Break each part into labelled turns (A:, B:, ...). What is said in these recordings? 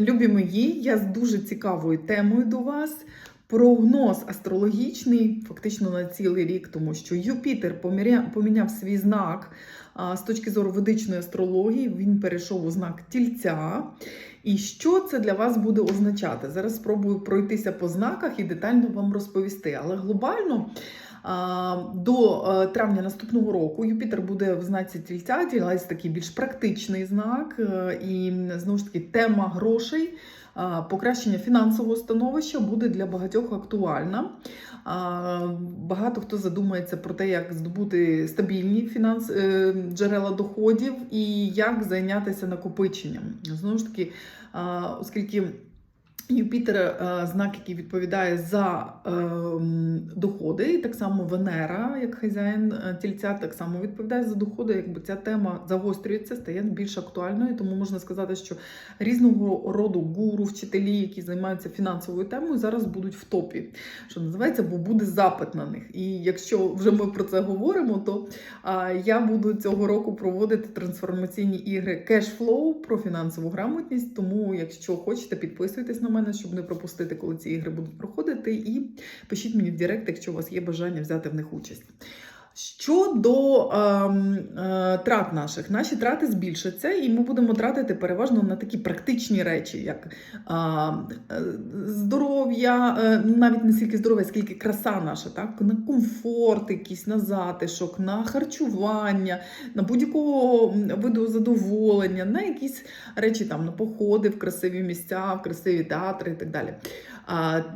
A: Любі мої, я з дуже цікавою темою до вас. Прогноз астрологічний, фактично на цілий рік, тому що Юпітер поміняв свій знак з точки зору ведичної астрології. Він перейшов у знак тільця. І що це для вас буде означати? Зараз спробую пройтися по знаках і детально вам розповісти. Але глобально до е, травня наступного року Юпітер буде в знаці тільця, тільець такий більш практичний знак, е, і знову ж таки тема грошей. Покращення фінансового становища буде для багатьох актуальна. Багато хто задумається про те, як здобути стабільні фінанс... е, джерела доходів і як зайнятися накопиченням. Знову ж таки, оскільки Юпітер е, знак, який відповідає за е, доходи, і так само Венера, як хазяїн е, тільця, так само відповідає за доходи. Якби ця тема загострюється, стає більш актуальною. Тому можна сказати, що різного роду гуру, вчителі, які займаються фінансовою темою, зараз будуть в топі, що називається, бо буде запит на них. І якщо вже ми про це говоримо, то я буду цього року проводити трансформаційні ігри Cashflow про фінансову грамотність. Тому, якщо хочете, підписуйтесь на мене, щоб не пропустити, коли ці ігри будуть проходити. І пишіть мені в Директ, якщо у вас є бажання взяти в них участь. Щодо ем, е, трат наших, наші трати збільшаться, і ми будемо тратити переважно на такі практичні речі, як е, здоров'я, е, навіть не стільки здоров'я, скільки краса наша, так? на комфорт, якийсь, на затишок, на харчування, на будь-якого виду задоволення, на якісь речі там, на походи в красиві місця, в красиві театри і так далі.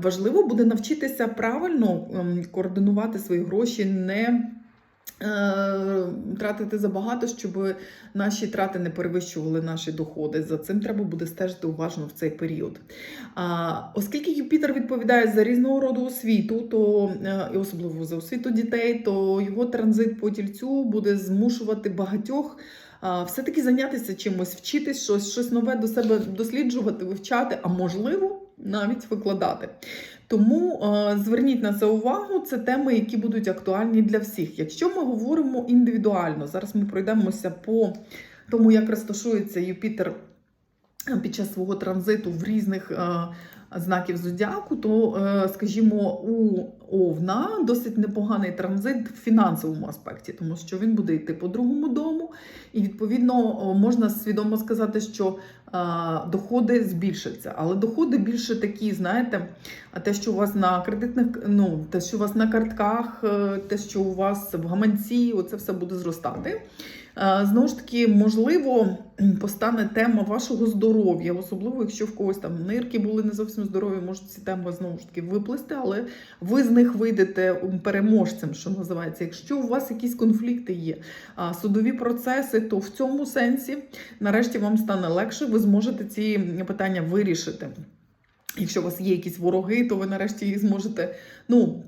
A: Важливо буде навчитися правильно ем, координувати свої гроші, не тратити забагато, щоб наші трати не перевищували наші доходи. За цим треба буде стежити уважно в цей період. Оскільки Юпітер відповідає за різного роду освіту, то е, і особливо за освіту дітей, то його транзит по тільцю буде змушувати багатьох. Все-таки зайнятися чимось, вчитись щось, щось нове до себе досліджувати, вивчати, а можливо навіть викладати. Тому зверніть на це увагу. Це теми, які будуть актуальні для всіх. Якщо ми говоримо індивідуально, зараз ми пройдемося по тому, як розташується Юпітер під час свого транзиту в різних е, знаків зодіаку, то, е, скажімо, у Овна досить непоганий транзит в фінансовому аспекті, тому що він буде йти по другому дому, і відповідно можна свідомо сказати, що е, доходи збільшаться. Але доходи більше такі, знаєте, те, що у вас на кредитних, ну те, що у вас на картках, те, що у вас в гаманці, оце все буде зростати. Е, Знову ж таки, можливо, постане тема вашого здоров'я, особливо якщо в когось там нирки були не зовсім здорові, може ці теми знову ж таки виплисти, але ви з них вийдете переможцем, що називається. Якщо у вас якісь конфлікти є, судові процеси, то в цьому сенсі нарешті вам стане легше, ви зможете ці питання вирішити. Якщо у вас є якісь вороги, то ви нарешті їх зможете ну,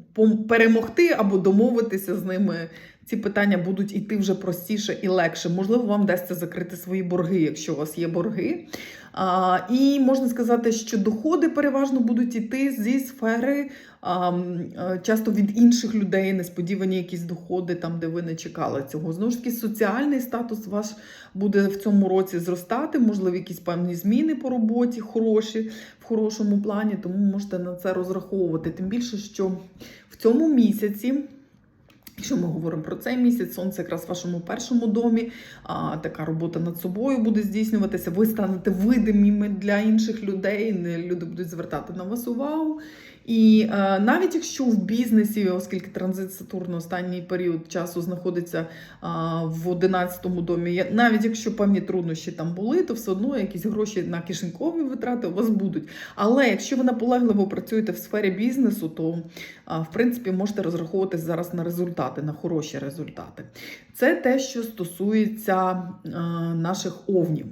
A: перемогти або домовитися з ними. Ці питання будуть іти вже простіше і легше. Можливо, вам вдасться закрити свої борги, якщо у вас є борги. А, і можна сказати, що доходи переважно будуть іти зі сфери а, е, часто від інших людей, несподівані якісь доходи, там, де ви не чекали цього. Знову ж таки, соціальний статус ваш буде в цьому році зростати, можливо, якісь певні зміни по роботі, хороші, в хорошому плані, тому можете на це розраховувати. Тим більше, що цьому місяці. Якщо ми говоримо про цей місяць, сонце якраз в вашому першому домі, а, така робота над собою буде здійснюватися. Ви станете видимими для інших людей, не- люди будуть звертати на вас увагу. І е, навіть якщо в бізнесі, оскільки транзит Сатурну останній період часу знаходиться а, в 11-му домі, навіть якщо певні труднощі там були, то все одно якісь гроші на кишенькові витрати у вас будуть. Але якщо ви наполегливо працюєте в сфері бізнесу, то а, в принципі можете розраховувати зараз на результати, на хороші результати. Це те, що стосується е, наших овнів.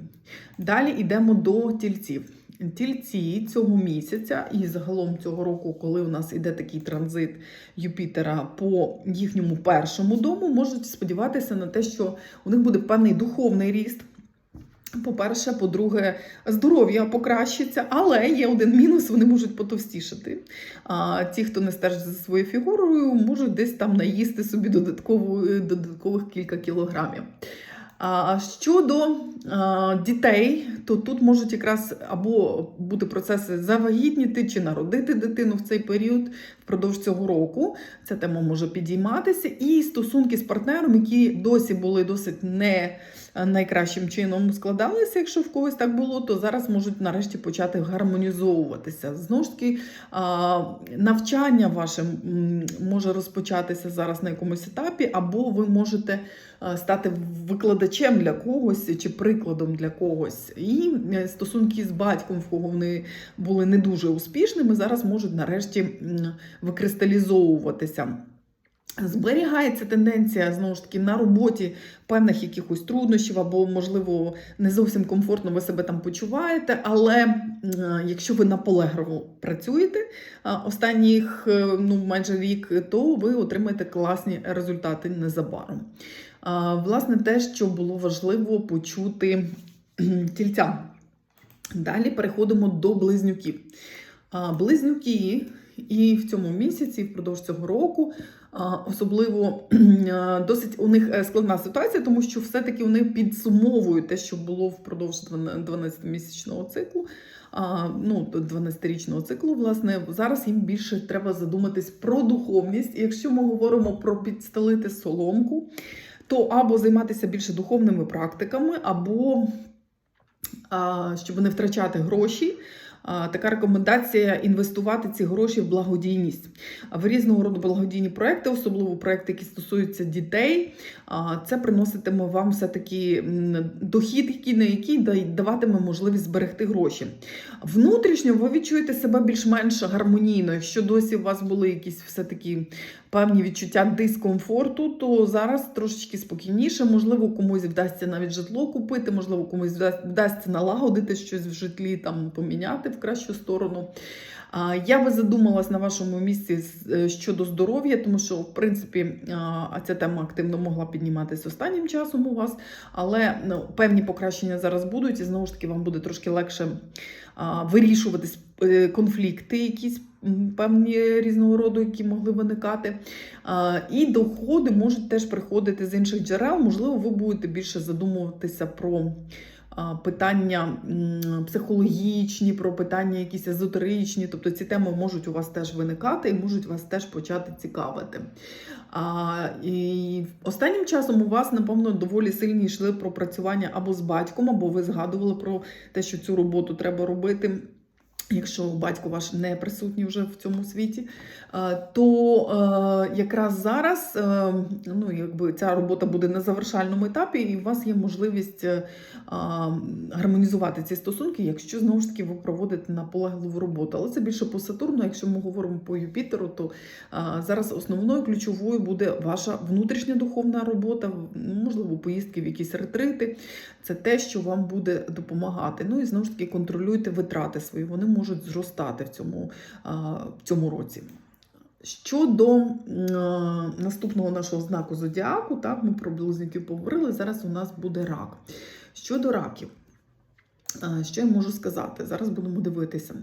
A: Далі йдемо до тільців. Тільці цього місяця і загалом цього року, коли у нас іде такий транзит Юпітера по їхньому першому дому, можуть сподіватися на те, що у них буде певний духовний ріст. По-перше, по-друге, здоров'я покращиться, але є один мінус: вони можуть потовстішати. А ті, хто не стежить за своєю фігурою, можуть десь там наїсти собі додаткову, додаткових кілька кілограмів. А щодо дітей, то тут можуть якраз або бути процеси завагітніти чи народити дитину в цей період впродовж цього року. Ця тема може підійматися. І стосунки з партнером, які досі були досить не найкращим чином складалися, якщо в когось так було, то зараз можуть нарешті почати гармонізовуватися. Знову ж таки, навчання ваше може розпочатися зараз на якомусь етапі, або ви можете стати викладачем для когось чи прикладом для когось. І е, стосунки з батьком, в кого вони були не дуже успішними, зараз можуть нарешті викристалізовуватися. Зберігається тенденція знову ж таки на роботі певних якихось труднощів, або, можливо, не зовсім комфортно ви себе там почуваєте. Але е, якщо ви наполегливо працюєте е, останніх е, ну, майже рік, то ви отримаєте класні результати незабаром. Власне, те, що було важливо почути кхм, тільцям. Далі переходимо до близнюків. Близнюки і в цьому місяці, впродовж цього року, особливо досить у них е, складна ситуація, тому що все-таки вони підсумовують те, що було впродовж 12-місячного циклу. Ну, 12-річного циклу, власне, зараз їм більше треба задуматись про духовність. І якщо ми говоримо про підстелити соломку, то або займатися більше духовними практиками, або щоб не втрачати гроші. Така рекомендація інвестувати ці гроші в благодійність. В різного роду благодійні проекти, особливо проекти, які стосуються дітей, це приноситиме вам все-таки дохід, який на який даватиме можливість зберегти гроші. Внутрішньо ви відчуєте себе більш-менш гармонійно. Якщо досі у вас були якісь все-таки певні відчуття дискомфорту, то зараз трошечки спокійніше. Можливо, комусь вдасться навіть житло купити, можливо, комусь вдасться налагодити щось в житлі, там поміняти в кращу сторону. Я би задумалась на вашому місці е, щодо здоров'я, тому що, в принципі, ця тема активно могла підніматися останнім часом у вас, але ну, певні покращення зараз будуть, і знову ж таки вам буде трошки легше а, вирішуватись е, конфлікти, якісь певні різного роду, які могли виникати. І доходи можуть теж приходити з інших джерел. Можливо, ви будете більше задумуватися про. Питання психологічні, про питання якісь езотеричні, тобто ці теми можуть у вас теж виникати і можуть вас теж почати цікавити. А, і останнім часом у вас, напевно, доволі сильні йшли пропрацювання або з батьком, або ви згадували про те, що цю роботу треба робити. Якщо батько ваш не присутній вже в цьому світі, е, то е, якраз зараз е, ну, якби ця робота буде на завершальному етапі, і у вас є можливість гармонізувати ці стосунки, якщо знову ж таки ви проводите наполегливу роботу. Але це більше по Сатурну. Якщо ми говоримо по Юпітеру, то зараз основною ключовою буде ваша внутрішня духовна робота, можливо, поїздки в якісь ретрити. Це те, що вам буде допомагати. Ну і знову ж таки контролюйте витрати свої. Вони можуть зростати в цьому, в цьому році. Щодо наступного нашого знаку зодіаку, так, ми про близнюків поговорили. Зараз у нас буде рак. Щодо раків, що я можу сказати? Зараз будемо дивитися.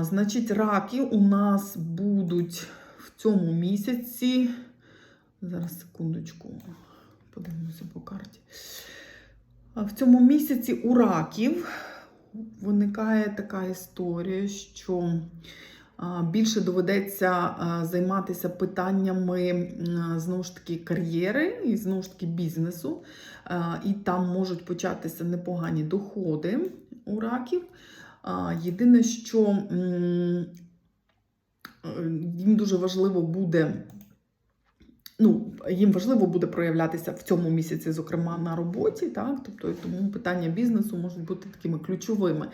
A: Значить, раки у нас будуть в цьому місяці. Зараз секундочку, подивимося по карті. В цьому місяці у раків виникає така історія, що більше доведеться займатися питаннями знову ж таки кар'єри і знову ж таки бізнесу. І там можуть початися непогані доходи у раків. Єдине, що е, їм дуже важливо буде. Ну, їм важливо буде проявлятися в цьому місяці, зокрема на роботі, так тобто тому питання бізнесу можуть бути такими ключовими.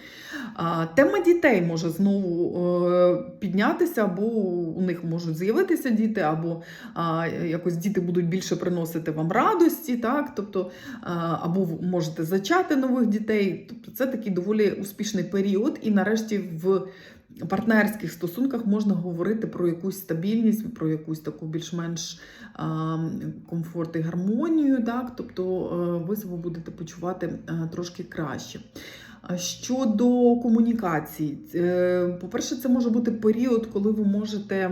A: А, тема дітей може знову е, піднятися, або у них можуть з'явитися діти, або а, якось діти будуть більше приносити вам радості, так тобто, а, або можете зачати нових дітей. Тобто, це такий доволі успішний період, і нарешті в партнерських стосунках можна говорити про якусь стабільність, про якусь таку більш-менш комфорт і гармонію. Так? Тобто е, ви себе будете почувати е, трошки краще. Щодо комунікацій, е, по-перше, це може бути період, коли ви можете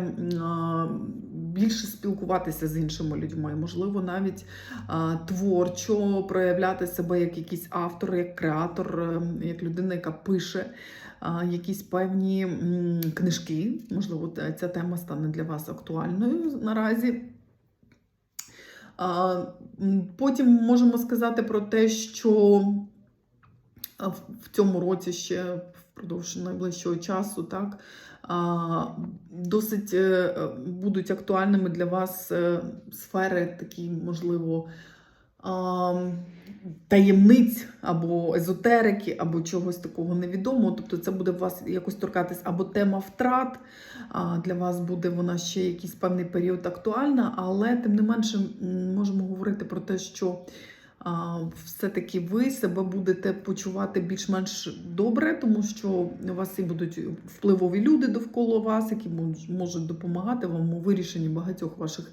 A: більше спілкуватися з іншими людьми, можливо, навіть творчо проявляти себе як якийсь автор, як креатор, е, як людина, яка пише якісь певні книжки. Можливо, ця тема стане для вас актуальною наразі. Потім можемо сказати про те, що в цьому році ще впродовж найближчого часу, так, досить е, будуть актуальними для вас е, сфери такі, можливо, таємниць або езотерики, або чогось такого невідомого. Тобто це буде вас якось торкатись або тема втрат. Для вас буде вона ще якийсь певний період актуальна, але тим не менше можемо говорити про те, що все-таки ви себе будете почувати більш-менш добре, тому що у вас і будуть впливові люди довкола вас, які мож- можуть допомагати вам у вирішенні багатьох ваших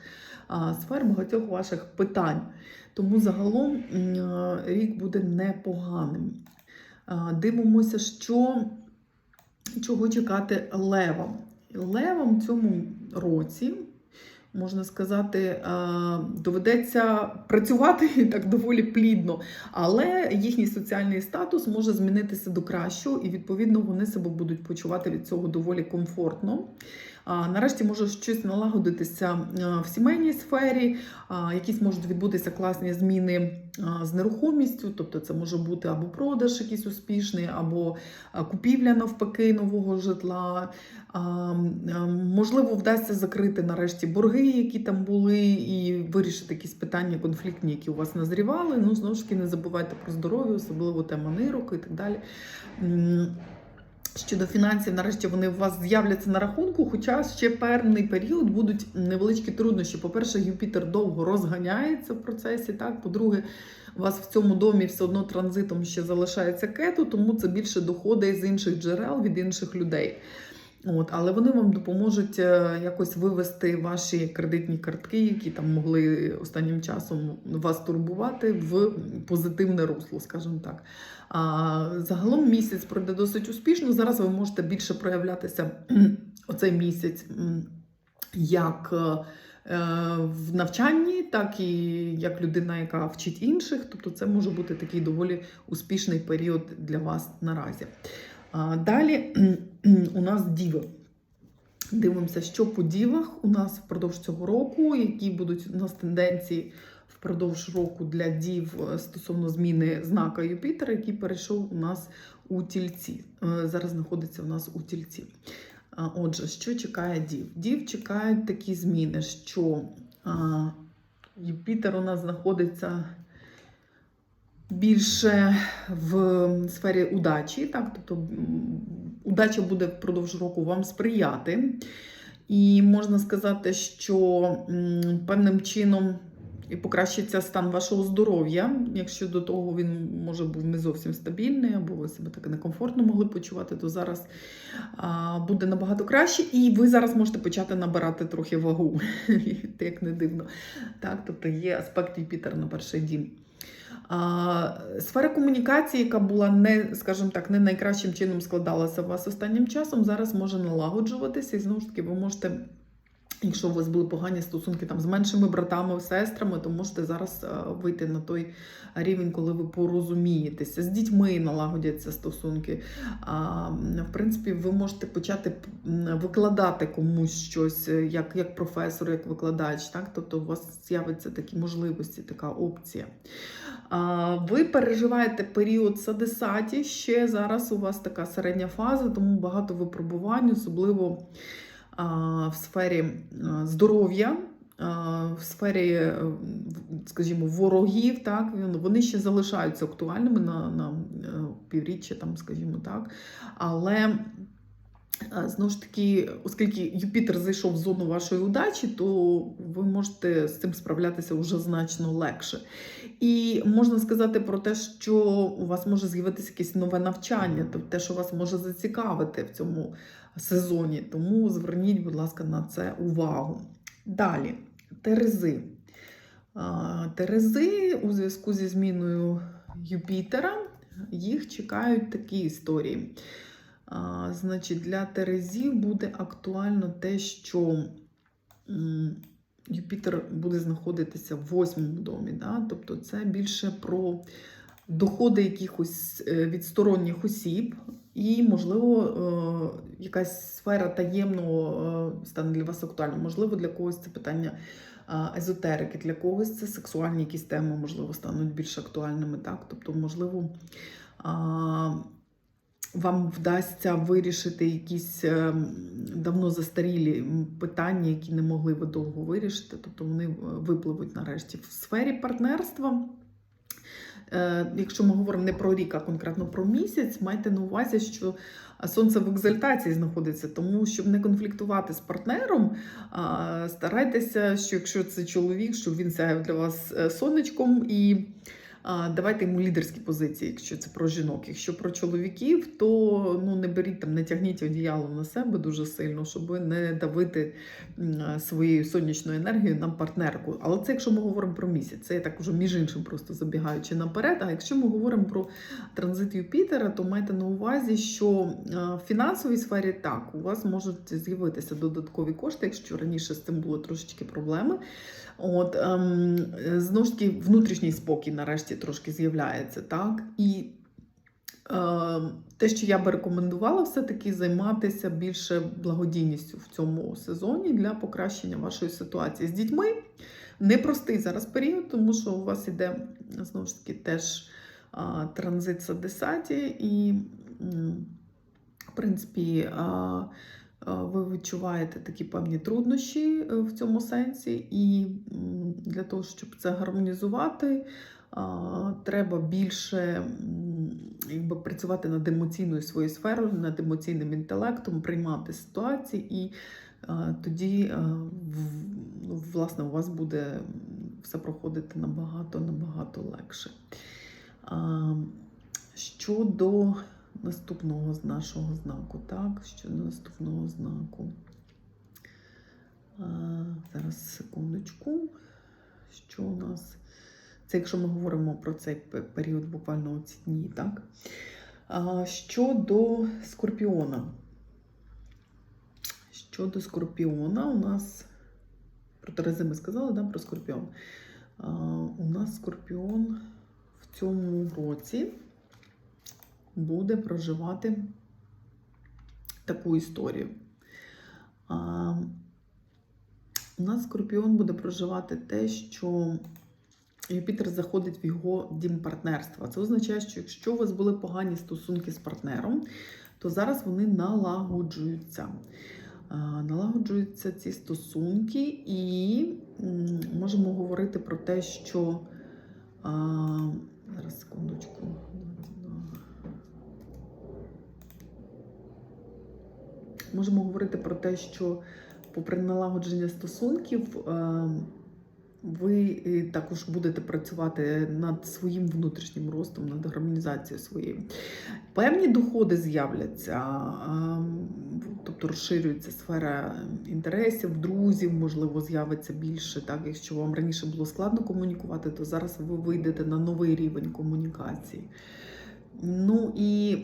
A: сфер, багатьох ваших питань. Тому загалом рік буде непоганим. Дивимося, що чого чекати левам. Левам в цьому році можна сказати, е, доведеться працювати так доволі плідно, але їхній соціальний статус може змінитися до кращого, і відповідно вони себе будуть почувати від цього доволі комфортно. Нарешті може щось налагодитися в сімейній сфері, якісь можуть відбутися класні зміни з нерухомістю, тобто це може бути або продаж якийсь успішний, або купівля навпаки нового житла. Можливо, вдасться закрити нарешті борги, які там були, і вирішити якісь питання конфліктні, які у вас назрівали. Ну, знову ж таки, не забувайте про здоров'я, особливо тема нирок і так далі. Щодо фінансів, нарешті вони у вас з'являться на рахунку, хоча ще певний період будуть невеличкі труднощі. По-перше, Юпітер довго розганяється в процесі. Так, по-друге, у вас в цьому домі все одно транзитом ще залишається кету, тому це більше доходить з інших джерел від інших людей. От, але вони вам допоможуть е, якось вивести ваші кредитні картки, які там могли останнім часом вас турбувати, в позитивне русло, скажімо так. Загалом місяць пройде досить успішно. Зараз ви можете більше проявлятися оцей місяць як е, е, в навчанні, так і як людина, яка вчить інших. Тобто, це може бути такий доволі успішний період для вас наразі. Далі у нас діви. Дивимося, що по дівах у нас впродовж цього року, які будуть у нас тенденції впродовж року для дів е, стосовно зміни знака Юпітера, який перейшов у нас у тільці. Е, Зараз знаходиться у нас у тільці. Отже, що чекає дів? Дів чекають такі зміни, що Юпітер у нас знаходиться більше в сфері удачі, так, тобто удача буде впродовж року вам сприяти. І можна сказати, що певним чином і покращиться стан вашого здоров'я, якщо до того він може був не зовсім стабільний, або ви себе так некомфортно могли почувати, то зараз а, буде набагато краще, і ви зараз можете почати набирати трохи вагу, як не дивно. Так, тобто є аспект Юпітера на перший дім. А, Сфера комунікації, яка була не, скажімо так, не найкращим чином складалася у вас останнім часом, зараз може налагоджуватися, і знову ж таки, ви можете. Якщо у вас були погані стосунки там з меншими братами, сестрами, то можете зараз а, вийти на той рівень, коли ви порозумієтеся. З дітьми налагодяться стосунки. В принципі, ви можете почати викладати комусь щось, е, як, як професор, як викладач. Так? Тобто у вас з'явиться такі можливості, така опція. Ви переживаєте період садисаті, ще зараз у вас така середня фаза, тому багато випробувань, особливо в сфері здоров'я. В сфері, е, скажімо, ворогів, так вони ще залишаються актуальними на, на е, півріччя, там, скажімо так. Але знову ж таки, оскільки Юпітер зайшов в зону вашої удачі, то ви можете з цим справлятися вже значно легше. І можна сказати про те, що у вас може з'явитися якесь нове навчання, тобто те, що вас може зацікавити в цьому сезоні. Тому зверніть, будь ласка, на це увагу. Далі, Терези. Терези у зв'язку зі зміною Юпітера їх чекають такі історії. Значить, для Терезів буде актуально те, що Юпітер буде знаходитися в восьмому домі. Да? Тобто це більше про доходи якихось е, від сторонніх осіб, і, можливо, е, якась сфера таємного е, стане для вас актуальною. Можливо, для когось це питання езотерики, для когось це сексуальні якісь теми, можливо, стануть більш актуальними. Так? Тобто, можливо, вам вдасться вирішити якісь е, давно застарілі питання, які не могли ви довго вирішити. Тобто вони е, випливуть нарешті в сфері партнерства. Е, Якщо ми говоримо не про рік, а конкретно про місяць, майте на увазі, що сонце в екзальтації знаходиться, тому щоб не конфліктувати з партнером, старайтеся, що якщо це чоловік, щоб він сяяв для вас сонечком і давайте йому лідерські позиції, якщо це про жінок. Якщо про чоловіків, то ну не беріть там, не тягніть одіяло на себе дуже сильно, щоб не давити своєю сонячною енергією на партнерку. Але це якщо ми говоримо про місяць, це я так уже між іншим просто забігаючи наперед. А якщо ми говоримо про транзит Юпітера, то майте на увазі, що е, в фінансовій сфері так у вас можуть з'явитися додаткові кошти, якщо раніше з цим були трошечки проблеми. От ем, е, знову ж таки, внутрішній спокій нарешті трошки з'являється, так і. Е, Те, що я би рекомендувала, все-таки займатися більше благодійністю в цьому сезоні для покращення вашої ситуації з дітьми. Непростий зараз період, тому що у вас іде знову ж таки теж а, транзит Садесаті, і, в принципі, а, ви відчуваєте такі певні труднощі е, в цьому сенсі, і для того, щоб це гармонізувати, треба більше якби, працювати над емоційною своєю сферою, над емоційним інтелектом, приймати ситуації, і тоді, власне, у вас буде все проходити набагато набагато легше. Щодо наступного з нашого знаку, так, щодо наступного знаку. Зараз секундочку. Що у нас? Це якщо ми говоримо про цей період, буквально ці дні, так? Щодо скорпіона. Щодо скорпіона, у нас про Терези ми сказали, да, про скорпіон. У нас скорпіон в цьому році буде проживати таку історію. У нас скорпіон буде проживати те, що Юпітер заходить в його дім партнерства. Це означає, що якщо у вас були погані стосунки з партнером, то зараз вони налагоджуються. Налагоджуються ці стосунки, і можемо говорити про те, що зараз секундочку. Можемо говорити про те, що попри налагодження стосунків, е, ви е, також будете працювати над своїм внутрішнім ростом, над гармонізацією своєю. Певні доходи з'являться, тобто розширюється сфера інтересів, друзів, можливо, з'явиться більше. Так, якщо вам раніше було складно комунікувати, то зараз ви вийдете на новий рівень комунікації. Ну і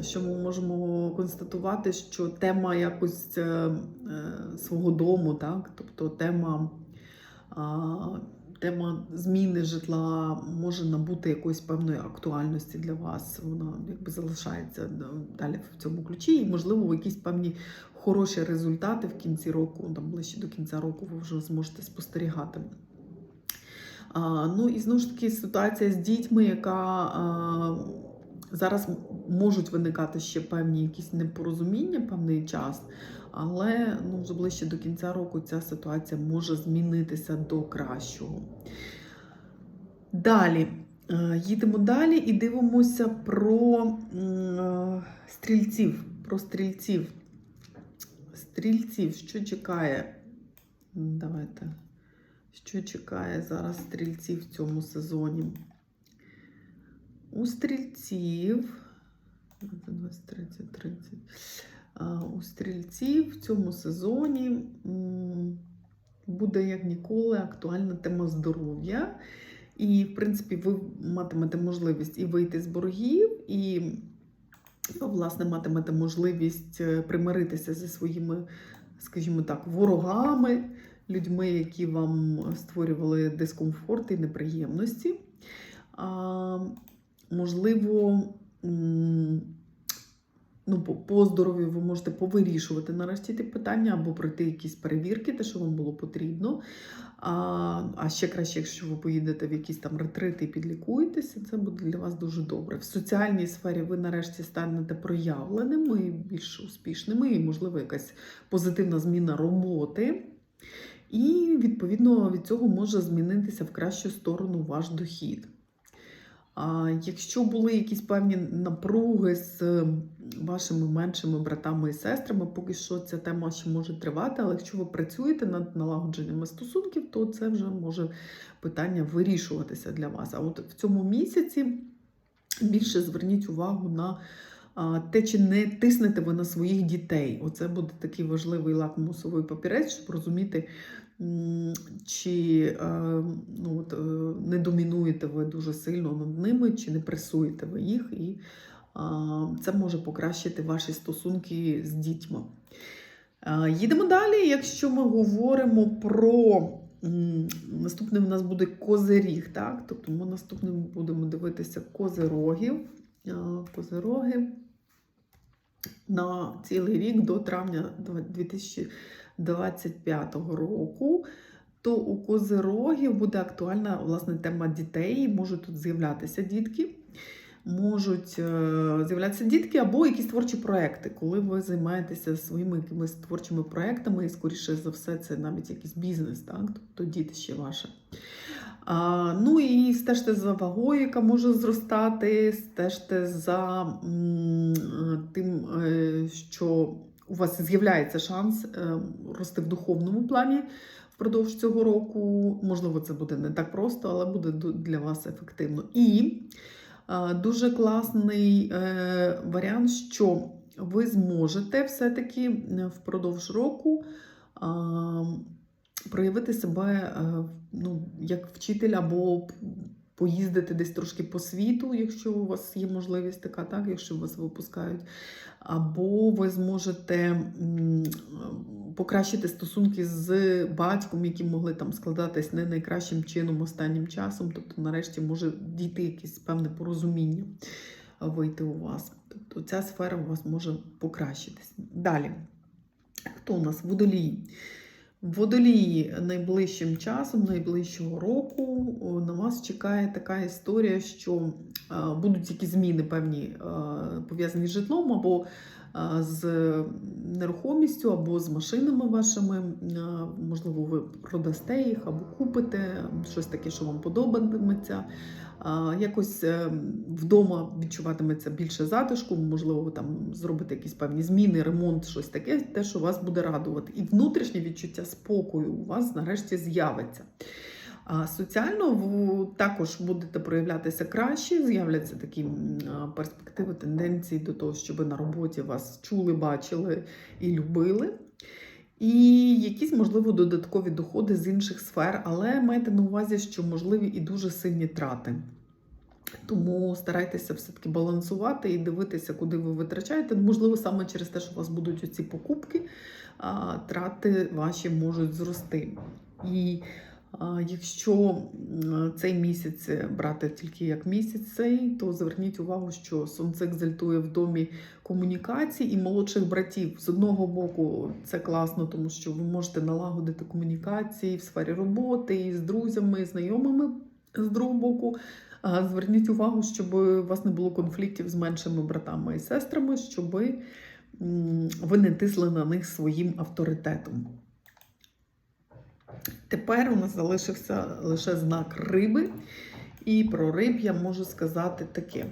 A: що ми можемо констатувати, що тема якось е, е, свого дому, так, тобто тема, тема зміни житла може набути якоїсь певної актуальності для вас. Вона якби залишається далі в цьому ключі, і можливо, ви якісь певні хороші результати в кінці року, там ближче до кінця року, ви вже зможете спостерігати. А, ну і знову ж таки ситуація з дітьми, яка а, зараз можуть виникати ще певні якісь непорозуміння, певний час, але ну, вже ближче до кінця року ця ситуація може змінитися до кращого. Далі. е, Їдемо далі і дивимося про е, стрільців. Про стрільців. Стрільців, що чекає? Давайте. Що чекає зараз стрільців в цьому сезоні? У стрільців. 20, 30, 30. А, У стрільців в цьому сезоні буде як ніколи актуальна тема здоров'я. І, в принципі, ви матимете можливість і вийти з боргів, і, ну, власне, матимете можливість е, примиритися зі своїми, скажімо так, ворогами людьми, які вам створювали дискомфорт і неприємності. А, можливо, ну, по, здоров'ю ви можете повирішувати нарешті ті питання або пройти якісь перевірки, те, що вам було потрібно. А, а ще краще, якщо ви поїдете в якісь там ретрити і підлікуєтеся, це буде для вас дуже добре. В соціальній сфері ви нарешті станете проявленими, і більш успішними, і, можливо, якась позитивна зміна роботи. І, відповідно, від цього може змінитися в кращу сторону ваш дохід. Якщо були якісь певні напруги з е, вашими меншими братами і сестрами, поки що ця тема ще може тривати, але якщо ви працюєте над налагодженнями стосунків, то це вже може питання вирішуватися для вас. А от в цьому місяці більше зверніть увагу на те, чи не тиснете ви на своїх дітей. Оце буде такий важливий лакмусовий папірець, щоб розуміти, чи е, ну, от, е, не домінуєте ви дуже сильно над ними, чи не пресуєте ви їх, і це може покращити ваші стосунки з дітьми. А, Їдемо далі. Якщо ми говоримо про м, наступним у нас буде козиріг, так? Тобто ми наступним будемо дивитися козирогів. Козироги на цілий рік до травня 2025 року. То у козирогів буде актуальна власне тема дітей. Можуть тут з'являтися дітки, можуть е, з'являтися дітки або якісь творчі проекти, коли ви займаєтеся своїми якимись творчими проектами, і скоріше за все, це навіть якийсь бізнес, так? тобто дітище ваше. А, ну і стежте за вагою, яка може зростати, стежте за м, тим, е, що у вас з'являється шанс е, рости в духовному плані впродовж цього року. Можливо, це буде не так просто, але буде для вас ефективно. І е, дуже класний е, варіант, що ви зможете все-таки впродовж року. проявити себе ну, як вчитель або поїздити десь трошки по світу, якщо у вас є можливість така, так, якщо вас випускають, або ви зможете покращити стосунки з батьком, які могли там складатись не найкращим чином останнім часом. Тобто, нарешті може дійти якесь певне порозуміння вийти у вас. Тобто ця сфера у вас може покращитись. Далі. Хто у нас? Водолії. Водолії найближчим часом, найближчого року на вас чекає така історія, що е, будуть якісь зміни певні е, пов'язані з житлом або з нерухомістю, або з машинами вашими. Можливо, ви продасте їх або купите щось таке, що вам подобатиметься. Якось е, вдома відчуватиметься більше затишку, можливо, там зробите якісь певні зміни, ремонт, щось таке, те, що вас буде радувати. І внутрішнє відчуття спокою у вас нарешті з'явиться. Соціально ви також будете проявлятися краще, з'являться такі перспективи, тенденції до того, щоб на роботі вас чули, бачили і любили. І якісь, можливо, додаткові доходи з інших сфер, але майте на увазі, що можливі і дуже сильні трати. Тому старайтеся все-таки балансувати і дивитися, куди ви витрачаєте. Можливо, саме через те, що у вас будуть оці покупки, трати ваші можуть зрости. І якщо цей місяць брати тільки як місяць цей, то зверніть увагу, що сонце екзальтує в домі комунікацій і молодших братів. З одного боку, це класно, тому що ви можете налагодити комунікації в сфері роботи і з друзями, і знайомими. З другого боку, зверніть увагу, щоб у вас не було конфліктів з меншими братами і сестрами, щоб ви не тисли на них своїм авторитетом. Тепер у нас залишився лише знак риби. І про риб я можу сказати таке.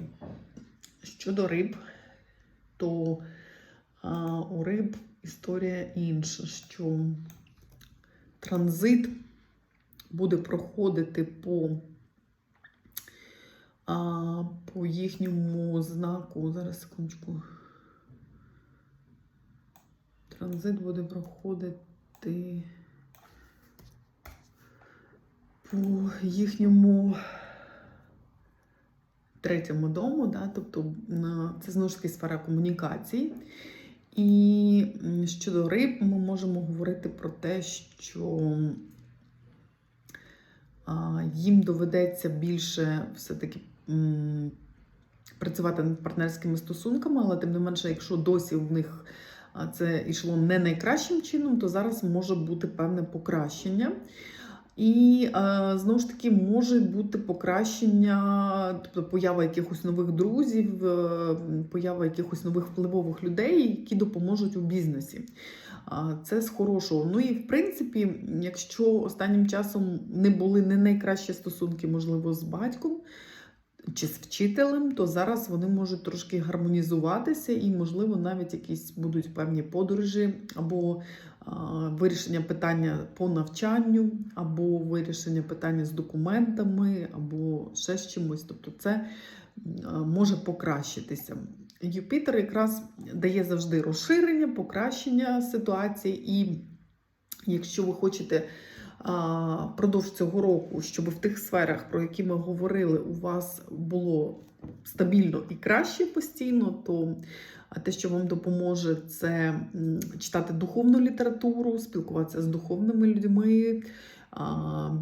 A: Щодо риб, то а, у риб історія інша, що транзит буде проходити по, а, по їхньому знаку. Зараз секундочку. Транзит буде проходити по їхньому третьому дому, да, тобто це знову ж таки сфера комунікацій. І щодо риб, ми можемо говорити про те, що їм доведеться більше все-таки працювати над партнерськими стосунками, але тим не менше, якщо досі в них це йшло не найкращим чином, то зараз може бути певне покращення. І е, знову ж таки може бути покращення, тобто поява якихось нових друзів, е, поява якихось нових впливових людей, які допоможуть у бізнесі. Це з хорошого. Ну і в принципі, якщо останнім часом не були не найкращі стосунки, можливо, з батьком чи з вчителем, то зараз вони можуть трошки гармонізуватися, і, можливо, навіть якісь будуть певні подорожі або вирішення питання по навчанню, або вирішення питання з документами, або ще з чимось. Тобто, це може покращитися. Юпітер якраз дає завжди розширення, покращення ситуації, і якщо ви хочете а, продовж цього року, щоб в тих сферах, про які ми говорили, у вас було стабільно і краще постійно, то те, що вам допоможе, це читати духовну літературу, спілкуватися з духовними людьми,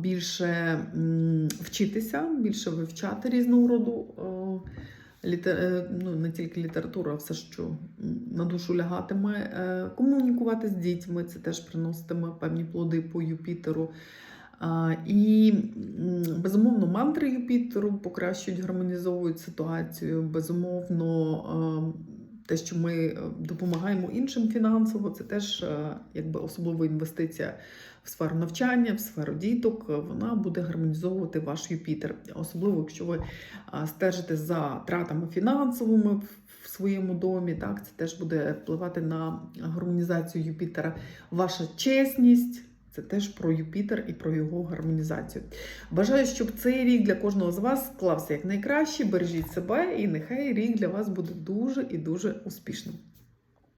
A: більше вчитися, більше вивчати різного роду. е, ну, не тільки література, а все, що на душу лягатиме, Е, комунікувати з дітьми, це теж приноситиме певні плоди по Юпітеру. І безумовно, мантри Юпітеру покращують, гармонізовують ситуацію. Безумовно, те, що ми е, допомагаємо іншим фінансово, це теж е, якби особлива інвестиція в сферу навчання, в сферу діток. е, Вона буде гармонізовувати ваш Юпітер. Особливо, якщо ви стежите за тратами фінансовими в- в своєму домі, так це теж буде впливати на гармонізацію Юпітера. Ваша чесність. Це теж про Юпітер і про його гармонізацію. Бажаю, щоб цей рік для кожного з вас склався як найкраще. Бережіть себе, і нехай рік для вас буде дуже і дуже успішним.